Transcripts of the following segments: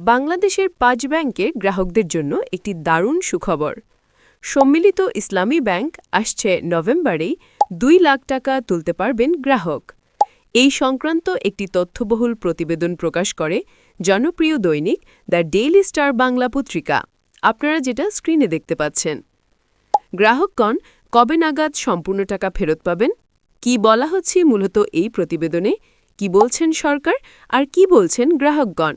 বাংলাদেশের পাঁচ ব্যাংকের গ্রাহকদের জন্য একটি দারুণ সুখবর। সম্মিলিত ইসলামী ব্যাংক আসছে নভেম্বরেই দুই লাখ টাকা তুলতে পারবেন গ্রাহক। এই সংক্রান্ত একটি তথ্যবহুল প্রতিবেদন প্রকাশ করে জনপ্রিয় দৈনিক দ্য ডেইলি স্টার বাংলা পত্রিকা। আপনারা যেটা স্ক্রিনে দেখতে পাচ্ছেন। গ্রাহকগণ কবে নাগাদ সম্পূর্ণ টাকা ফেরত পাবেন? কি বলা হচ্ছে মূলত এই প্রতিবেদনে? কি বলছেন সরকার? আর কি বলছেন গ্রাহকগণ?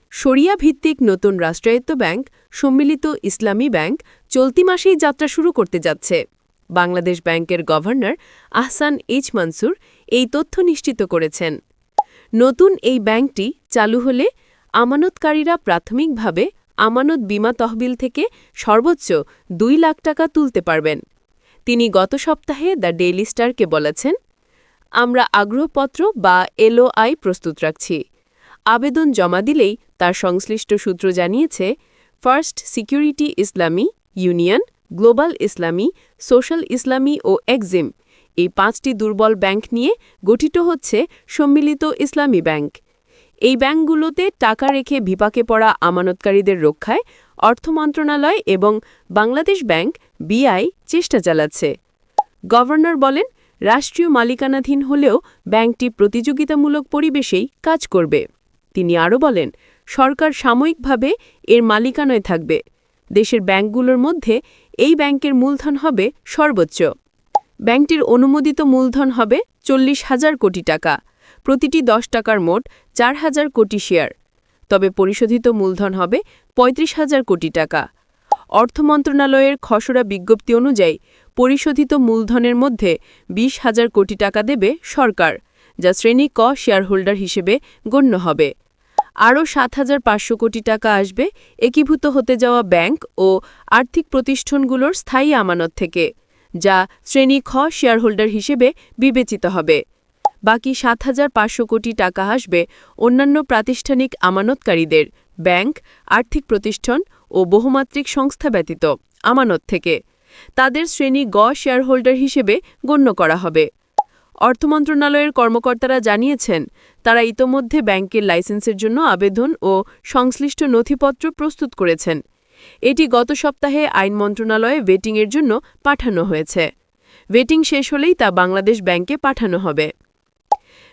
সরিয়া ভিত্তিক নতুন রাষ্ট্রায়ত্ত ব্যাংক, সম্মিলিত ইসলামী ব্যাংক চলতি মাসেই যাত্রা শুরু করতে যাচ্ছে। বাংলাদেশ ব্যাংকের গভর্নর আহসান এইচ মানসুর এই তথ্য নিশ্চিত করেছেন। নতুন এই ব্যাংকটি চালু হলে আমানতকারীরা প্রাথমিকভাবে আমানত বিমা তহবিল থেকে সর্বোচ্চ দুই লাখ টাকা তুলতে পারবেন। তিনি গত সপ্তাহে দ্য ডেইলি স্টারকে বলেছেন, আমরা আগ্রহপত্র বা এলওআই প্রস্তুত রাখছি। আবেদন জমা দিলেই তার সংশ্লিষ্ট সূত্র জানিয়েছে, first security Islami union, global Islami, social Islami ও এক্সিম এই পাঁচটি দুর্বল ব্যাংক নিয়ে গঠিত হচ্ছে সম্মিলিত ইসলামী ব্যাংক। এই ব্যাংকগুলোতে টাকা রেখে বিপাকে পড়া আমানতকারীদের রক্ষায় অর্থ মন্ত্রণালয় এবং বাংলাদেশ ব্যাংক, বিআই, চেষ্টা চালাচ্ছে। গভর্নর বলেন, রাষ্ট্রীয় মালিকানাধীন হলেও ব্যাংকটি প্রতিযোগিতামূলক পরিবেশেই কাজ করবে। তিনি আরও বলেন সরকার সাময়িকভাবে এর মালিকানায় থাকবে। দেশের ব্যাংকগুলোর মধ্যে এই ব্যাংকের মূলধন হবে সর্বোচ্চ। ব্যাংকটির অনুমোদিত মূলধন হবে চল্লিশ হাজার কোটি টাকা। প্রতিটি দশ টাকার মোট চার হাজার কোটি শেয়ার। তবে পরিশোধিত মূলধন হবে পঁয়ত্রিশ হাজার কোটি টাকা। অর্থ মন্ত্রণালয়ের খসড়া বিজ্ঞপ্তি অনুযায়ী পরিশোধিত মূলধনের মধ্যে বিশ হাজার কোটি টাকা দেবে সরকার, যা শ্রেণি ক শেয়ারহোল্ডার হিসেবে গণ্য হবে। আরও সাত হাজার পাঁচশো কোটি টাকা আসবে একীভূত হতে যাওয়া ব্যাংক ও আর্থিক প্রতিষ্ঠানগুলোর স্থায়ী আমানত থেকে, যা শ্রেণি খ শেয়ারহোল্ডার হিসেবে বিবেচিত হবে। বাকি সাত হাজার পাঁচশো কোটি টাকা আসবে অন্যান্য প্রাতিষ্ঠানিক আমানতকারীদের, ব্যাংক, আর্থিক প্রতিষ্ঠান ও বহুমাত্রিক সংস্থা ব্যতীত আমানত থেকে। তাদের শ্রেণি গ শেয়ারহোল্ডার হিসেবে গণ্য করা হবে। অর্থ মন্ত্রণালয়ের কর্মকর্তারা জানিয়েছেন, তারা ইতোমধ্যে ব্যাংকের লাইসেন্সের জন্য আবেদন ও সংশ্লিষ্ট নথিপত্র প্রস্তুত করেছেন। এটি গত সপ্তাহে আইন মন্ত্রণালয়ে ভেটিংয়ের জন্য পাঠানো হয়েছে। ভেটিং শেষ হলেই তা বাংলাদেশ ব্যাংকে পাঠানো হবে।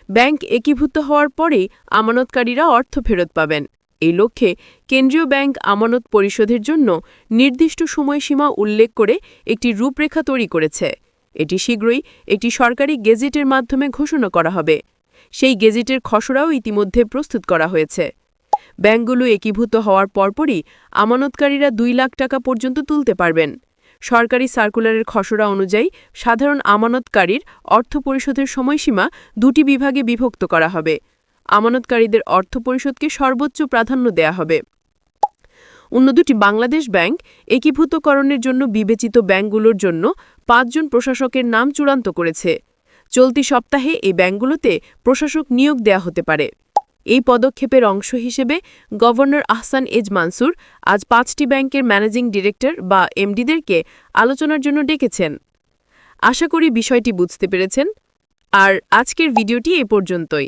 ব্যাংক একীভূত হওয়ার পরেই আমানতকারীরা অর্থ ফেরত পাবেন। এই লক্ষ্যে কেন্দ্রীয় ব্যাংক আমানত পরিশোধের জন্য নির্দিষ্ট সময়সীমা উল্লেখ করে একটি রূপরেখা তৈরি করেছে। এটি শীঘ্রই একটি সরকারি গেজেটের মাধ্যমে ঘোষণা করা হবে। সেই গেজেটের খসড়াও ইতিমধ্যে প্রস্তুত করা হয়েছে। ব্যাংকগুলো একীভূত হওয়ার পরপরই আমানতকারীরা দুই লাখ টাকা পর্যন্ত তুলতে পারবেন। সরকারি সার্কুলারের খসড়া অনুযায়ী সাধারণ আমানতকারীর অর্থ পরিশোধের সময়সীমা দুটি বিভাগে বিভক্ত করা হবে। আমানতকারীদের অর্থ পরিশোধকে সর্বোচ্চ প্রাধান্য দেয়া হবে। অন্য দুটি বাংলাদেশ ব্যাংক একীভূতকরণের জন্য বিবেচিত ব্যাংকগুলোর জন্য পাঁচজন প্রশাসকের নাম চূড়ান্ত করেছে। চলতি সপ্তাহে এই ব্যাংকগুলোতে প্রশাসক নিয়োগ দেয়া হতে পারে। এই পদক্ষেপের অংশ হিসেবে গভর্নর আহসান এজ মানসুর আজ পাঁচটি ব্যাংকের ম্যানেজিং ডিরেক্টর বা এমডিদেরকে আলোচনার জন্য ডেকেছেন। আশা করি বিষয়টি বুঝতে পেরেছেন। আর আজকের ভিডিওটি এ পর্যন্তই।